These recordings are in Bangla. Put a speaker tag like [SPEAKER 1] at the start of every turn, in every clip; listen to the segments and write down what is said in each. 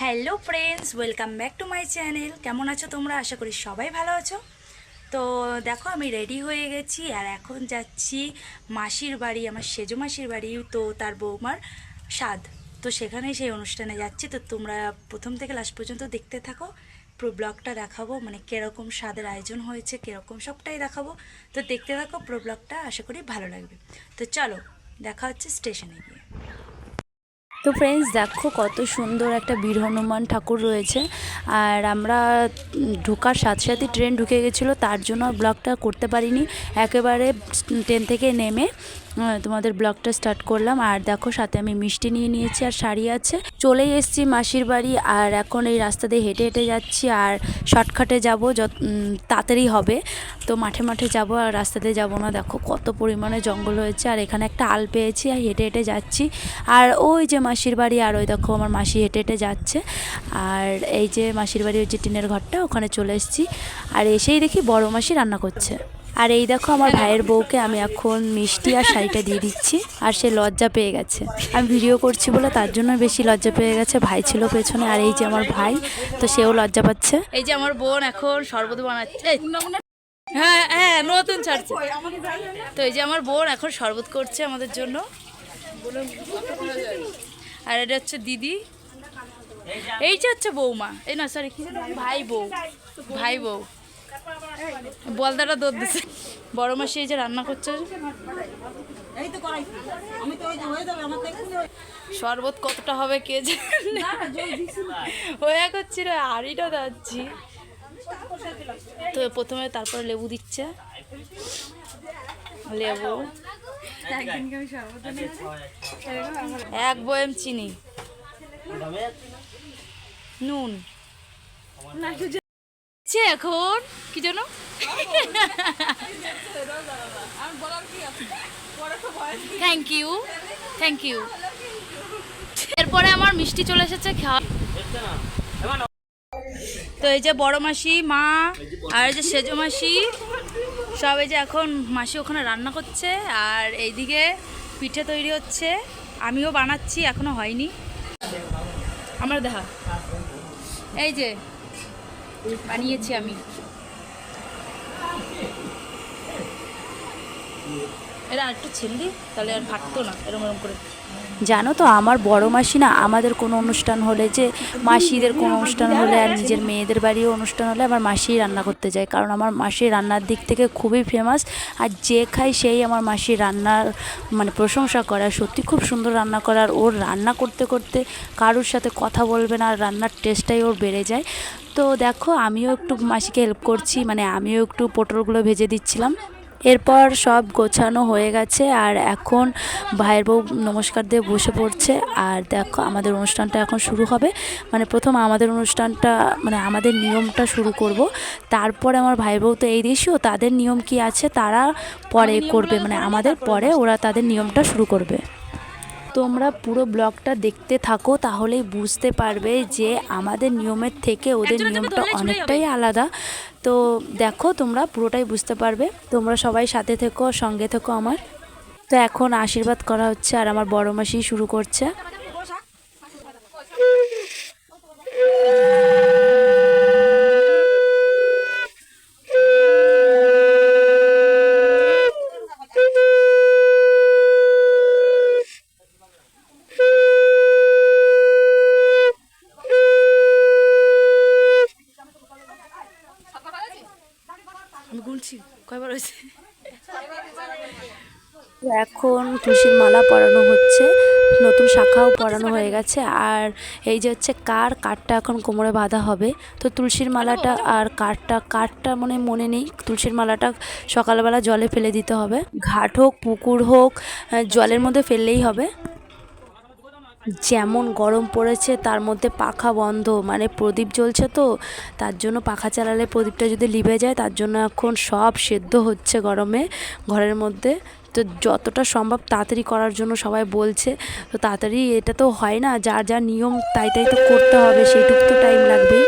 [SPEAKER 1] Hello friends, welcome back to my channel. কেমন আছো তোমরা? আশা করি সবাই ভালো আছো। তো দেখো, আমি রেডি হয়ে গেছি আর এখন যাচ্ছি মাসির বাড়ি, আমার সেজো মাসির বাড়ি, তো তার বৌমার স্বাদ তো সেখানে সেই অনুষ্ঠানে যাচ্ছি। তো তোমরা প্রথম থেকে লাস্ট পর্যন্ত দেখতে থাকো। পুরো ব্লগটা দেখাবো মানে কীরকম স্বাদের আয়োজন হয়েছে, কীরকম সবটাই দেখাবো। তো দেখতে থাকো পুরো ব্লগটা, আশা করি ভালো লাগবে। তো চলো, দেখা হচ্ছে স্টেশনে গিয়ে। তো ফ্রেন্ডস দেখো কত সুন্দর একটা বীর হনুমান ঠাকুর রয়েছে। আর আমরা ঢোকার সাথে সাথে ট্রেন ঢুকে গেছিল, তার জন্য ব্লগটা করতে পারিনি। একেবারে ট্রেন থেকে নেমে তোমাদের ব্লগটা স্টার্ট করলাম। আর দেখো, সাথে আমি মিষ্টি নিয়ে নিয়েছি আর শাড়ি আছে। চলেই এসেছি মাসির বাড়ি আর এখন এই রাস্তা দিয়ে হেঁটে হেঁটে যাচ্ছি আর শর্টকাটে যাব, যত তাড়াতাড়ি হবে। তো মাঠে মাঠে যাব আর রাস্তাতে যাব না। দেখো, কত পরিমাণে জঙ্গল হয়েছে আর এখানে একটা আল পেয়েছি আর হেঁটে হেঁটে যাচ্ছি। আর ওই যে মাসির বাড়ি আর ওই দেখো, আমার মাসি হেঁটে হেঁটে যাচ্ছে। আর এই যে মাসির বাড়ি ওই যে টিনের ঘরটা, ওখানে চলে এসেছি। আর এসেই দেখি বড় মাসি রান্না করছে। আর এই দেখো আমার ভাইয়ের বউকে আমি এখন মিষ্টি আর শাড়িটা দিয়ে দিচ্ছি, আর সে লজ্জা পেয়ে গেছে। আমি ভিডিও করছি বলে তার জন্য বেশি লজ্জা পেয়ে গেছে, ভাই ছিল পেছনে, আর এই যে আমার ভাই, তো সেও লজ্জা পাচ্ছে। এই যে আমার বোন এখন শরবত বানাচ্ছে। হ্যাঁ হ্যাঁ নতুন ছাড়ছে। তো এই যে আমার বোন এখন শরবত করছে আমাদের জন্য। আর এটা হচ্ছে দিদি। এই যে হচ্ছে বৌমা। এই না সরি ভাই বউ। ভাই বউ। বলদাটা দৌড় দিছে। বড় মাসি এই যে রান্না করছে। শরবত কতটা হবে কে হয়ে করছিল আড়িটা যাচ্ছি তো প্রথমে তারপরে লেবু দিচ্ছে। লেবু। এক বয়েম চিনি। নুন। ছে এখন? কি যেন? থ্যাংক ইউ থ্যাংক ইউ এরপরে আমার মিষ্টি চলে এসেছে খাওয়া তো এই যে বড় মাসি, মা, আর এই যে সেজো মাসি, সব এই যে এখন মাসি ওখানে রান্না করছে, আর এইদিকে পিঠে তৈরি হচ্ছে। আমিও বানাচ্ছি, এখনও হয়নি। আমার দেখা। এই যে বানিয়েছি আমি। এরা আরেকটু একটু দিই তাহলে আর ফাটতো না এরম এরম করে। জানো তো, আমার বড় মাসি না আমাদের কোনো অনুষ্ঠান হলে যে মাসিদের কোনো অনুষ্ঠান হলে আর নিজের মেয়েদের বাড়িও অনুষ্ঠান হলে আমার মাসি রান্না করতে যায়। কারণ আমার মাসি রান্নার দিক থেকে খুবই ফেমাস আর যে খায় সেই আমার মাসি রান্নার মানে প্রশংসা করে। সত্যি খুব সুন্দর রান্না করে আর ওর রান্না করতে করতে কারোর সাথে কথা বলবে না আর রান্নার টেস্টটাই ওর বেড়ে যায়। তো দেখো, আমিও একটু মাসিকে হেল্প করছি মানে আমিও একটু পটলগুলো ভেজে দিচ্ছিলাম। এরপর সব গোছানো হয়ে গেছে আর এখন ভাইয়ের বউ নমস্কার দিয়ে বসে পড়ছে। আর দেখো, আমাদের অনুষ্ঠানটা এখন শুরু হবে। মানে প্রথম আমাদের অনুষ্ঠানটা মানে আমাদের নিয়মটা শুরু করব। তারপরে আমার ভাই বউ তো এই দেশীয় তাদের নিয়ম কি আছে তারা পরে করবে। মানে আমাদের পরে ওরা তাদের নিয়মটা শুরু করবে। তোমরা পুরো ব্লগটা দেখতে থাকো তাহলেই বুঝতে পারবে যে আমাদের নিয়মের থেকে ওদের নিয়মটা অনেকটাই আলাদা। তো দেখো তোমরা পুরোটাই বুঝতে পারবে। তোমরা সবাই সাথে থেকো সঙ্গে থেকো আমার। তো এখন আশীর্বাদ করা হচ্ছে আর আমার বড় মাসি শুরু করছে। আমি গুনছি কয়বার হয়েছে? এখন তুলসীর মালা পরানো হচ্ছে নতুন শাখাও পরানো হয়ে গেছে আর এই যে হচ্ছে কার কাঠটা এখন কোমরে বাঁধা হবে তো তুলসীর মালাটা আর কাঠটা কাঠটা মনে মনে নেই তুলসীর মালাটা সকালবেলা জলে ফেলে দিতে হবে ঘাট হোক পুকুর হোক জলের মধ্যে ফেললেই হবে। যেমন গরম পড়েছে, তার মধ্যে পাখা বন্ধ। মানে প্রদীপ জ্বলছে তো, তার জন্য পাখা চালালে প্রদীপটা যদি লিভে যায়, তার জন্য এখন সব সেদ্ধ হচ্ছে গরমে, ঘরের মধ্যে। তো যতটা সম্ভব তাড়াতাড়ি করার জন্য সবাই বলছে। তো তাড়াতাড়ি এটা তো হয় না, যার যা নিয়ম তাই তাই তো করতে হবে, সেইটুকু তো টাইম লাগবেই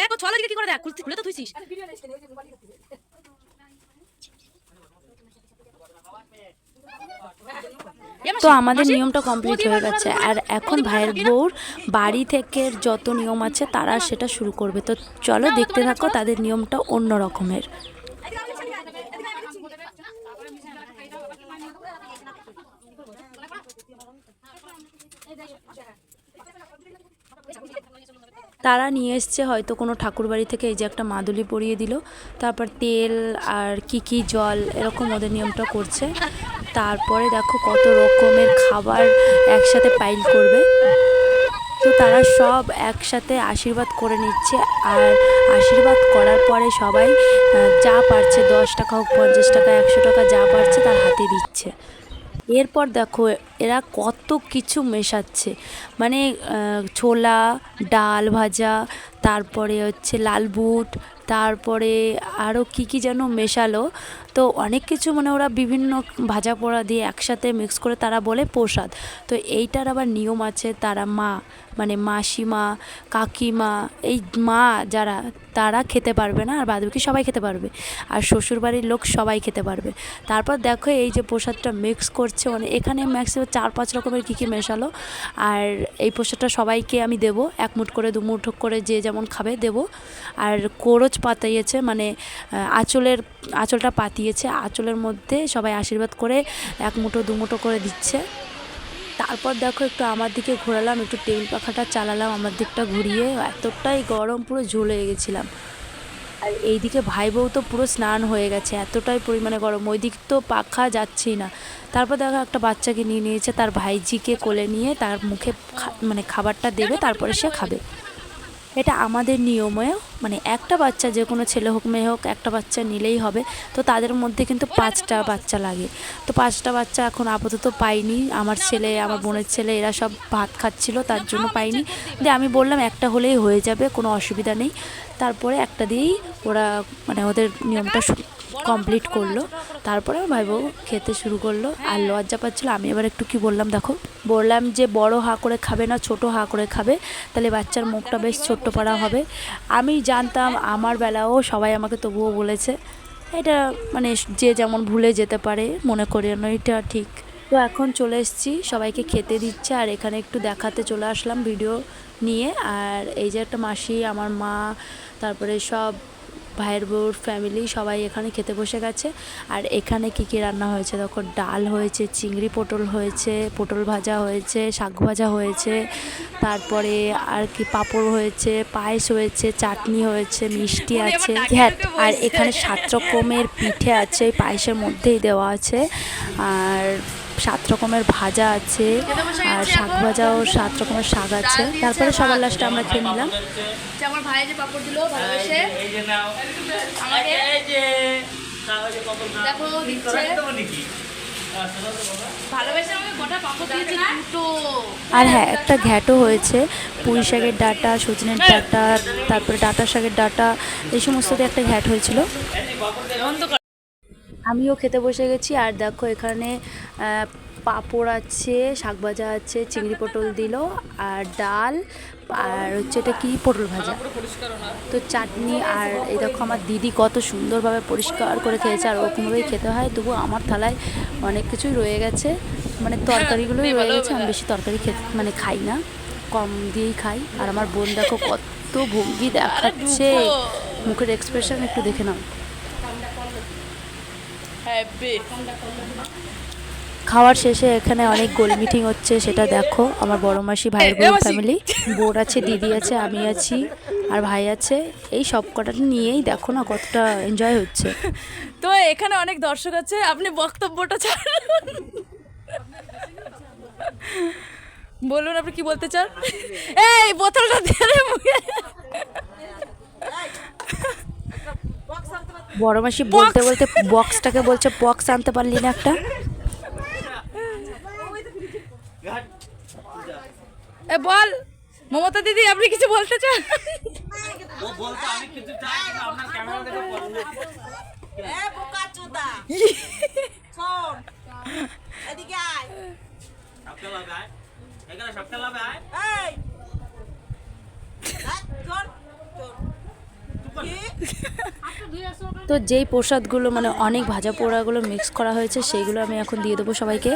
[SPEAKER 2] এ তো ছলা দিকে কি করে দেখ খুলতে খুলে তো থুইছিস
[SPEAKER 1] তো আমাদের নিয়মটা কমপ্লিট হয়ে গেছে। আর এখন ভাইয়ের বউর বাড়ি থেকে যত নিয়ম আছে তারা সেটা শুরু করবে। তো চলো দেখতে থাকো তাদের নিয়মটা অন্য রকমের। তারা নিয়ে এসছে, হয়তো কোনো ঠাকুর বাড়ি থেকে এই যে একটা মাদুলি পরিয়ে দিল। তারপর তেল আর কি কি জল, এরকম ওদের নিয়মটা করছে। তারপরে দেখো কত রকমের খাবার একসাথে পাইল করবে। তো তারা সব একসাথে আশীর্বাদ করে নিচ্ছে আর আশীর্বাদ করার পরে সবাই যা পারছে, দশ টাকা হোক, পঞ্চাশ টাকা, একশো টাকা যা পারছে তার হাতে দিচ্ছে। এরপর দেখো, এরা কত কিছু মেশাচ্ছে। মানে ছোলা, ডাল ভাজা, তারপরে হচ্ছে লাল বুট, তারপরে আরও কি কি যেন মেশালো। তো অনেক কিছু মানে ওরা বিভিন্ন ভাজা পোড়া দিয়ে একসাথে মিক্স করে তারা বলে প্রসাদ। তো এইটার আবার নিয়ম আছে, তারা মা মানে মাসিমা, কাকিমা, এই মা যারা, তারা খেতে পারবে না, আর বাদবাকি সবাই খেতে পারবে। আর শ্বশুরবাড়ির লোক সবাই খেতে পারবে। তারপর দেখো এই যে প্রসাদটা মিক্স করছে মানে এখানে ম্যাক্সিমাম চার পাঁচ রকমের কী কী মেশালো। আর এই প্রসাদটা সবাইকে আমি দেবো, এক মুঠ করে, দু মুঠ করে যে যেমন খাবে দেবো। আর কোরচ পাতাইয়েছে মানে আঁচলের, আঁচলটা পাতিয়েছে আঁচলের মধ্যে সবাই আশীর্বাদ করে এক মুঠো, দু মুঠো করে দিচ্ছে। তারপর দেখো একটু আমার দিকে ঘোরালাম, একটু টেবিল পাখাটা চালালাম, আমার দিকটা ঘুরিয়ে এতটাই গরম, পুরো ঝুলে গেছিলাম। আর এইদিকে ভাই বউ তো পুরো স্নান হয়ে গেছে, এতটাই পরিমাণে গরম ওই দিক তো পাখা যাচ্ছেই না। তারপর দেখো একটা বাচ্চাকে নিয়ে নিয়েছে, তার ভাইজিকে কোলে নিয়ে তার মুখে মানে খাবারটা দেবে, তারপরে সে খাবে। এটা আমাদের নিয়মেও মানে একটা বাচ্চা যে কোনো ছেলে হোক, মেয়ে হোক, একটা বাচ্চা নিলেই হবে। তো তাদের মধ্যে কিন্তু পাঁচটা বাচ্চা লাগে। তো পাঁচটা বাচ্চা এখন আপাতত পাইনি। আমার ছেলে, আমার বোনের ছেলে, এরা সব ভাত খাচ্ছিল, তার জন্য পাইনি। দিয়ে আমি বললাম, একটা হলেই হয়ে যাবে, কোনো অসুবিধা নেই। তারপরে একটা দিয়েই ওরা মানে ওদের নিয়মটা কমপ্লিট করল। তারপরে ভাই বউ খেতে শুরু করল। আর লজ্জা পাচ্ছিলো। আমি এবার একটু কি বললাম দেখো? বললাম যে বড় হা করে খাবে না ছোট হা করে খাবে। তাহলে বাচ্চার মুখটা বেশ ছোট্ট পাড়া হবে। আমি জানতাম আমার বেলাও সবাই আমাকে তবুও বলেছে। এটা মানে যে যেমন ভুলে যেতে পারে মনে করি না এটা ঠিক। তো এখন চলে এসেছি। সবাইকে খেতে দিচ্ছে। আর এখানে একটু দেখাতে চলে আসলাম ভিডিও নিয়ে। আর এই যে একটা মাসি আমার মা তারপরে সব ভাইয়ের বউর ফ্যামিলি সবাই এখানে খেতে বসে গেছে। আর এখানে কি কি রান্না হয়েছে দেখো? ডাল হয়েছে চিংড়ি পটল হয়েছে পটল ভাজা হয়েছে শাক ভাজা হয়েছে। তারপরে আর কি পাঁপড় হয়েছে পায়েস হয়েছে চাটনি হয়েছে মিষ্টি আছে। হ্যাঁ আর এখানে সাত রকমের পিঠে আছে পায়েসের মধ্যেই দেওয়া আছে। আর সাত রকমের ভাজা আছে, আর শাক ভাজাও সাত রকমের শাক আছে। তারপরে সবার লাস্টে আমরা খেয়ে নিলাম। আর হ্যাঁ একটা ঘ্যাটও হয়েছে, পুঁই শাকের ডাটা, সজনের ডাটা, তারপরে ডাটা শাকের ডাটা, এই সমস্ত একটা ঘ্যাট হয়েছিল। আমিও খেতে বসে গেছি। আর দেখো এখানে পাঁপড় আছে, শাক ভাজা আছে, চিংড়ি পটল দিল, আর ডাল, আর হচ্ছে এটা কি? পটল ভাজা। তো চাটনি আর এই দেখো আমার দিদি কত সুন্দরভাবে পরিষ্কার করে খেয়েছে, আর ওরকমভাবেই খেতে হয়। তবু আমার থালায় অনেক কিছুই রয়ে গেছে। মানে তরকারিগুলোই রয়ে গেছে, আমি বেশি তরকারি খেতে মানে খাই না, কম দিয়েই খাই। আর আমার বোন দেখো কত ভঙ্গি দেখাচ্ছে। মুখের এক্সপ্রেশন একটু দেখে নাও। খাওয়ার শেষে এখানে অনেক গোল মিটিং হচ্ছে সেটা দেখো। আমার বড় মাসি ভাইয়ের বউ ফ্যামিলি বোর আছে দিদি আছে আমি আছি আর ভাই আছে। এই সব কটা নিয়েই দেখো না কতটা এনজয় হচ্ছে।
[SPEAKER 2] তো এখানে অনেক দর্শক আছে আপনি বক্তব্যটা ছাড়ুন। বলুন আপনি কি বলতে চান? এই বোতলটা দিয়ে।
[SPEAKER 1] বড় মাসি বলতে বলতে বক্সটাকে বলছে বক্স আনতে পারলি না একটা?
[SPEAKER 2] এ বল মমতা দিদি আপনি কিছু বলতে চান?
[SPEAKER 1] তো যেই প্রসাদগুলো মানে অনেক ভাজা পোড়াগুলো মিক্স করা হয়েছে, সেইগুলো আমি এখন দিয়ে দেবো সবাইকে।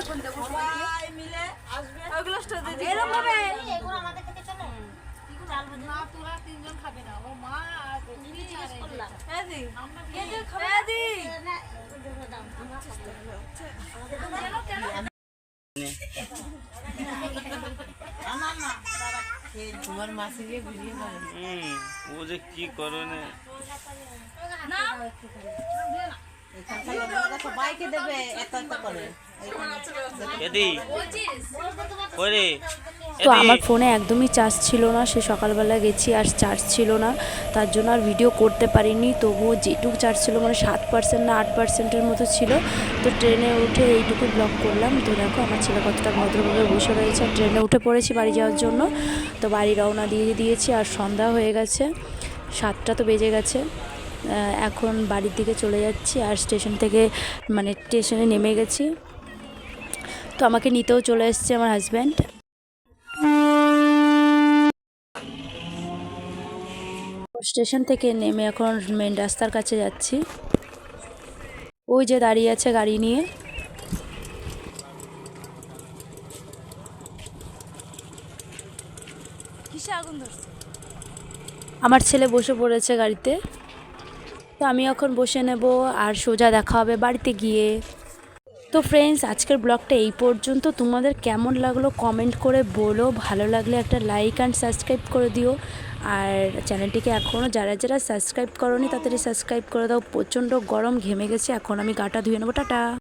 [SPEAKER 3] হুম, ও যে কি করে করনে
[SPEAKER 4] সবাইকে দেবে এত এত করে।
[SPEAKER 3] এদি ওরে
[SPEAKER 1] তো আমার ফোনে একদমই চার্জ ছিল না সে সকালবেলা গেছি আর চার্জ ছিল না তার জন্য আর ভিডিও করতে পারিনি তবুও যেটুকু চার্জ ছিল মানে সাত পার্সেন্ট না আট পার্সেন্টের মতো ছিল। তো ট্রেনে উঠে এইটুকু ব্লগ করলাম। তো দেখো আমার ছেলে কতটা ভদ্রভাবে বসে রয়েছে। আর ট্রেনে উঠে পড়েছি বাড়ি যাওয়ার জন্য। তো বাড়ি রওনা দিয়ে দিয়েছি আর সন্ধ্যা হয়ে গেছে। সাতটা তো বেজে গেছে। এখন বাড়ির দিকে চলে যাচ্ছি আর স্টেশন থেকে মানে স্টেশনে নেমে গেছি। তো আমাকে নিতেও চলে এসছে আমার হাজব্যান্ড স্টেশন থেকে নেমে এখন মেন রাস্তার কাছে যাচ্ছি। ওই যে দাঁড়িয়ে আছে গাড়ি নিয়ে। আমার ছেলে বসে পড়েছে গাড়িতে। তো আমি এখন বসে নেব আর সোজা দেখা হবে বাড়িতে গিয়ে। তো ফ্রেন্ডস আজকের ব্লগটা এই পর্যন্ত। তোমাদের কেমন লাগল কমেন্ট করে বলো। ভালো লাগলে একটা লাইক অ্যান্ড সাবস্ক্রাইব করে দিও। আর চ্যানেলটিকে এখনও যারা যারা সাবস্ক্রাইব করনি তাড়াতাড়ি সাবস্ক্রাইব করে দাও। প্রচণ্ড গরম ঘেমে গেছে। এখন আমি গাটা ধুয়ে নেব। টাটা!